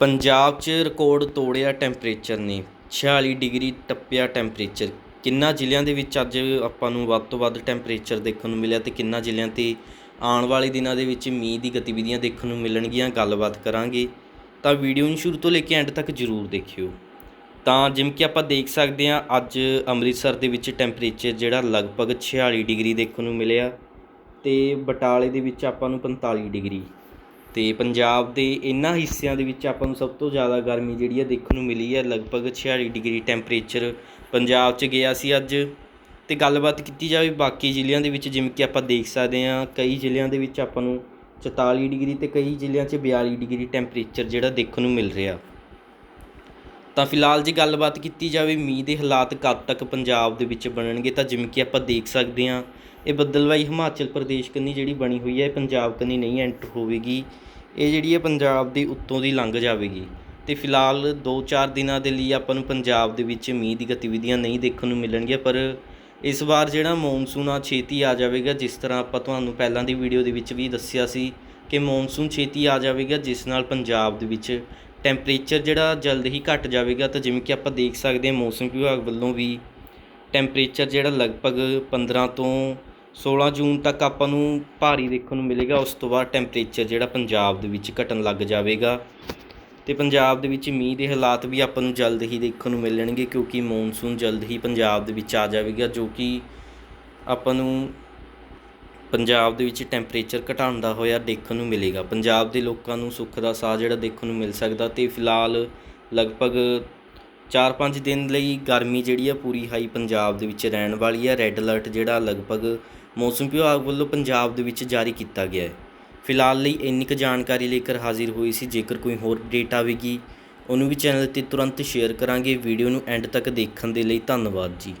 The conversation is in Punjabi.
ਪੰਜਾਬ 'ਚ ਰਿਕਾਰਡ ਤੋੜਿਆ ਟੈਂਪਰੇਚਰ ਨੇ 46 ਡਿਗਰੀ ਟੱਪਿਆ ਟੈਂਪਰੇਚਰ ਕਿੰਨਾ ਜ਼ਿਲ੍ਹਿਆਂ ਦੇ ਵਿੱਚ ਅੱਜ ਆਪਾਂ ਨੂੰ ਵੱਧ ਤੋਂ ਵੱਧ ਟੈਂਪਰੇਚਰ ਦੇਖਣ ਨੂੰ ਮਿਲਿਆ ਤੇ ਕਿੰਨਾ ਜ਼ਿਲ੍ਹਿਆਂ 'ਤੇ ਆਉਣ ਵਾਲੇ ਦਿਨਾਂ ਦੇ ਵਿੱਚ ਮੀਂਹ ਦੀ ਗਤੀਵਿਧੀਆਂ ਦੇਖਣ ਨੂੰ ਮਿਲਣਗੀਆਂ, ਗੱਲਬਾਤ ਕਰਾਂਗੇ। ਤਾਂ ਵੀਡੀਓ ਨੂੰ ਸ਼ੁਰੂ ਤੋਂ ਲੈ ਕੇ ਐਂਡ ਤੱਕ ਜ਼ਰੂਰ ਦੇਖਿਓ। ਤਾਂ ਜਿਵੇਂ ਕਿ ਆਪਾਂ ਦੇਖ ਸਕਦੇ ਹਾਂ, ਅੱਜ ਅੰਮ੍ਰਿਤਸਰ ਦੇ ਵਿੱਚ ਟੈਂਪਰੇਚਰ ਜਿਹੜਾ ਲਗਭਗ 46 ਡਿਗਰੀ ਦੇਖਣ ਨੂੰ ਮਿਲਿਆ ਤੇ ਬਟਾਲੇ ਦੇ ਵਿੱਚ ਆਪਾਂ ਨੂੰ 45 ਡਿਗਰੀ। ਅਤੇ ਪੰਜਾਬ ਦੇ ਇਹਨਾਂ ਹਿੱਸਿਆਂ ਦੇ ਵਿੱਚ ਆਪਾਂ ਨੂੰ ਸਭ ਤੋਂ ਜ਼ਿਆਦਾ ਗਰਮੀ ਜਿਹੜੀ ਹੈ ਦੇਖਣ ਨੂੰ ਮਿਲੀ ਹੈ ਲਗਭਗ 46 ਡਿਗਰੀ ਟੈਂਪਰੇਚਰ ਪੰਜਾਬ 'ਚ ਗਿਆ ਸੀ ਅੱਜ। ਅਤੇ ਗੱਲਬਾਤ ਕੀਤੀ ਜਾਵੇ ਬਾਕੀ ਜ਼ਿਲ੍ਹਿਆਂ ਦੇ ਵਿੱਚ, ਜਿਵੇਂ ਕਿ ਆਪਾਂ ਦੇਖ ਸਕਦੇ ਹਾਂ, ਕਈ ਜ਼ਿਲ੍ਹਿਆਂ ਦੇ ਵਿੱਚ ਆਪਾਂ ਨੂੰ 44 ਡਿਗਰੀ ਤੇ ਕਈ ਜ਼ਿਲ੍ਹਿਆਂ 'ਚ 42 ਡਿਗਰੀ ਟੈਂਪਰੇਚਰ ਜਿਹੜਾ ਦੇਖਣ ਨੂੰ ਮਿਲ ਰਿਹਾ। ਤਾਂ ਫਿਲਹਾਲ ਜੇ ਗੱਲਬਾਤ ਕੀਤੀ ਜਾਵੇ, ਮੀਂਹ ਦੇ ਹਾਲਾਤ ਕਦ ਤੱਕ ਪੰਜਾਬ ਦੇ ਵਿੱਚ ਬਣਨਗੇ, ਤਾਂ ਜਿਵੇਂ ਕਿ ਆਪਾਂ ਦੇਖ ਸਕਦੇ ਹਾਂ ਇਹ ਬੱਦਲਵਾਈ ਹਿਮਾਚਲ ਪ੍ਰਦੇਸ਼ ਕੰਨੀ ਜਿਹੜੀ ਬਣੀ ਹੋਈ ਹੈ, ਇਹ ਪੰਜਾਬ ਕੰਨੀ ਨਹੀਂ ਐਂਟਰ ਹੋਵੇਗੀ। ਇਹ ਜਿਹੜੀ ਹੈ ਪੰਜਾਬ ਦੇ ਉੱਤੋਂ ਦੀ ਲੰਘ ਜਾਵੇਗੀ। ਅਤੇ ਫਿਲਹਾਲ 2-4 ਦਿਨਾਂ ਦੇ ਲਈ ਆਪਾਂ ਨੂੰ ਪੰਜਾਬ ਦੇ ਵਿੱਚ ਮੀਂਹ ਦੀ ਗਤੀਵਿਧੀਆਂ ਨਹੀਂ ਦੇਖਣ ਨੂੰ ਮਿਲਣਗੀਆਂ, ਪਰ ਇਸ ਵਾਰ ਜਿਹੜਾ ਮੌਨਸੂਨ ਆ, ਛੇਤੀ ਆ ਜਾਵੇਗਾ, ਜਿਸ ਤਰ੍ਹਾਂ ਆਪਾਂ ਤੁਹਾਨੂੰ ਪਹਿਲਾਂ ਦੀ ਵੀਡੀਓ ਦੇ ਵਿੱਚ ਵੀ ਦੱਸਿਆ ਸੀ ਕਿ ਮੌਨਸੂਨ ਛੇਤੀ ਆ ਜਾਵੇਗਾ, ਜਿਸ ਨਾਲ ਪੰਜਾਬ ਦੇ ਵਿੱਚ ਟੈਂਪਰੇਚਰ ਜਿਹੜਾ ਜਲਦ ਹੀ ਘਟ ਜਾਵੇਗਾ। ਤਾਂ ਜਿਵੇਂ ਕਿ ਆਪਾਂ ਦੇਖ ਸਕਦੇ ਹਾਂ, ਮੌਸਮ ਵਿਭਾਗ ਵੱਲੋਂ ਵੀ ਟੈਂਪਰੇਚਰ ਜਿਹੜਾ ਲਗਭਗ 15 ਤੋਂ 16 ਜੂਨ ਤੱਕ ਆਪਾਂ ਨੂੰ ਭਾਰੀ ਦੇਖਣ ਨੂੰ ਮਿਲੇਗਾ, ਉਸ ਤੋਂ ਬਾਅਦ ਟੈਂਪਰੇਚਰ ਜਿਹੜਾ ਪੰਜਾਬ ਦੇ ਵਿੱਚ ਘਟਣ ਲੱਗ ਜਾਵੇਗਾ। ਅਤੇ ਪੰਜਾਬ ਦੇ ਵਿੱਚ ਮੀਂਹ ਦੇ ਹਾਲਾਤ ਵੀ ਆਪਾਂ ਨੂੰ ਜਲਦ ਹੀ ਦੇਖਣ ਨੂੰ ਮਿਲਣਗੇ, ਕਿਉਂਕਿ ਮੌਨਸੂਨ ਜਲਦ ਹੀ ਪੰਜਾਬ ਦੇ ਵਿੱਚ ਆ ਜਾਵੇਗਾ, ਜੋ ਕਿ ਆਪਾਂ ਨੂੰ ਪੰਜਾਬ ਦੇ ਵਿੱਚ ਟੈਂਪਰੇਚਰ ਘਟਾਉਂਦਾ ਹੋਇਆ ਦੇਖਣ ਨੂੰ ਮਿਲੇਗਾ। ਪੰਜਾਬ ਦੇ ਲੋਕਾਂ ਨੂੰ ਸੁੱਖ ਦਾ ਸਾਹ ਜਿਹੜਾ ਦੇਖਣ ਨੂੰ ਮਿਲ ਸਕਦਾ ਤੇ ਫਿਲਹਾਲ ਲਗਭਗ 4-5 ਦਿਨ ਲਈ ਗਰਮੀ ਜਿਹੜੀ ਆ ਪੂਰੀ ਹਾਈ ਪੰਜਾਬ ਦੇ ਵਿੱਚ ਰਹਿਣ ਵਾਲੀ ਆ। ਰੈੱਡ ਅਲਰਟ ਜਿਹੜਾ ਲਗਭਗ ਮੌਸਮ ਵਿਭਾਗ ਵੱਲੋਂ ਪੰਜਾਬ ਦੇ ਵਿੱਚ ਜਾਰੀ ਕੀਤਾ ਗਿਆ ਹੈ। ਫਿਲਹਾਲ ਲਈ ਇੰਨੀ ਕੁ ਜਾਣਕਾਰੀ ਲੈ ਕੇ ਹਾਜ਼ਰ ਹੋਈ ਸੀ। ਜੇਕਰ ਕੋਈ ਹੋਰ ਅਪਡੇਟ ਆਵੇਗੀ, ਉਹਨੂੰ ਵੀ ਚੈਨਲ ਤੇ ਤੁਰੰਤ ਸ਼ੇਅਰ ਕਰਾਂਗੇ। ਵੀਡੀਓ ਨੂੰ ਐਂਡ ਤੱਕ ਦੇਖਣ ਦੇ ਲਈ ਧੰਨਵਾਦ ਜੀ।